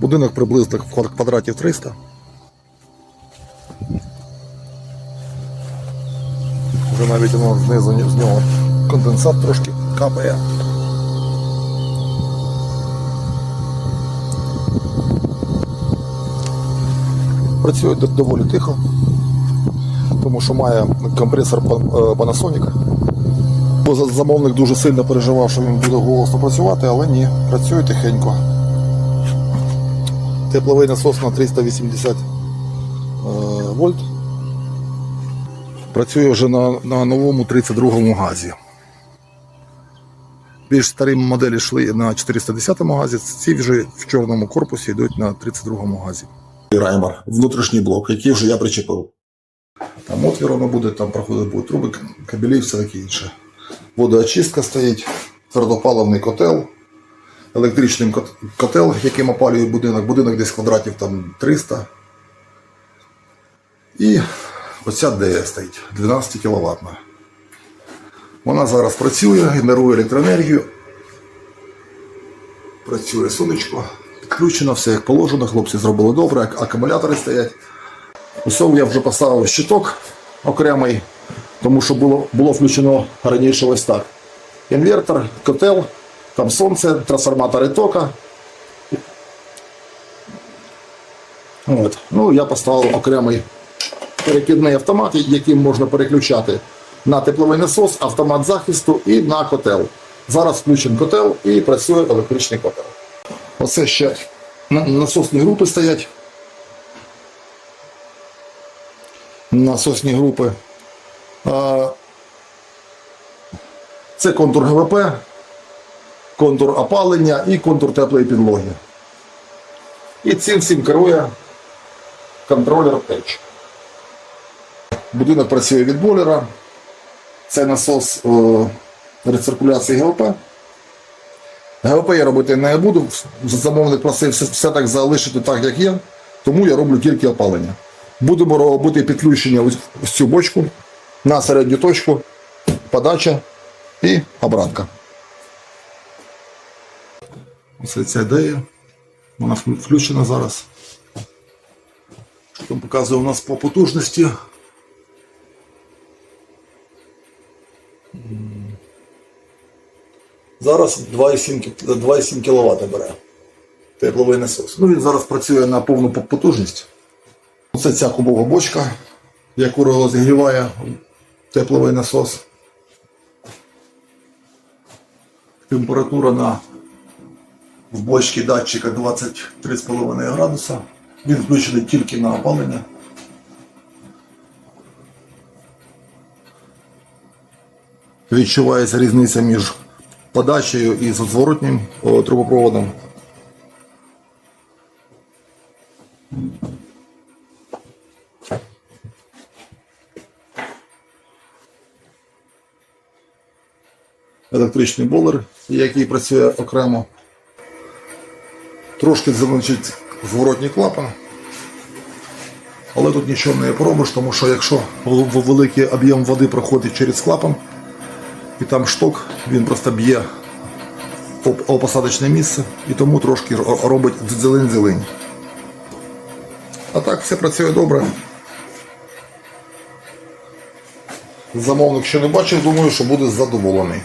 Будинок приблизно квад- квадратів 300. Вже навіть воно знизу з нього конденсат трошки капає. Працює доволі тихо, тому що має компресор е, Panasonic. Замовник дуже сильно переживав, що він буде голосно працювати, але ні, працює тихенько. Тепловий насос на 380 е, вольт. Працює вже на, на новому 32-му газі. Більш старі моделі йшли на 410-му газі, ці вже в чорному корпусі йдуть на 32-му газі. Раймер, внутрішній блок, який вже я причепив. Там отвір воно буде, там проходить будуть труби, кабелі і все таке інше. Водоочистка стоїть, твердопаливний котел, електричний котел, яким опалює будинок. Будинок десь квадратів там 300. І оця ДЕ стоїть 12 кВт. Вона зараз працює, генерує електроенергію. Працює сонечко, підключено, все як положено, хлопці зробили добре, ак- акумулятори стоять. Усе я вже поставив щиток окремий, тому що було, було включено раніше ось так. Інвертор, котел, там сонце, трансформатори тока. От. Ну, я поставив окремий перекидний автомат, яким можна переключати на тепловий насос, автомат захисту і на котел. Зараз включен котел і працює електричний котел. Оце ще насосні групи стоять. Насосні групи. Це контур ГВП, контур опалення і контур теплої підлоги. І цим всім керує контролер Edge. Будинок працює від бойлера. Це насос о, рециркуляції ГВП. ГВП я робити не буду. Замовник просив все, все так залишити так, як є, тому я роблю тільки опалення. Будемо робити підключення в цю бочку на середню точку, подача і обратка. Ось ця ідея. Вона включена зараз. Що там показує у нас по потужності? Зараз 2,7 кВт бере тепловий насос. Ну він зараз працює на повну потужність. Це ця кубова бочка, яку розігріває тепловий насос. Температура на в бочці датчика 23,5 градуса. Він включений тільки на опалення. Відчувається різниця між подачею і зворотнім трубопроводом. Електричний болер, який працює окремо. Трошки значить, зворотній клапан. Але тут нічого не поробиш, тому що якщо великий об'єм води проходить через клапан, і там шток, він просто б'є об посадочне місце і тому трошки робить дзелень-зелень. А так все працює добре. Замовник ще не бачив, думаю, що буде задоволений.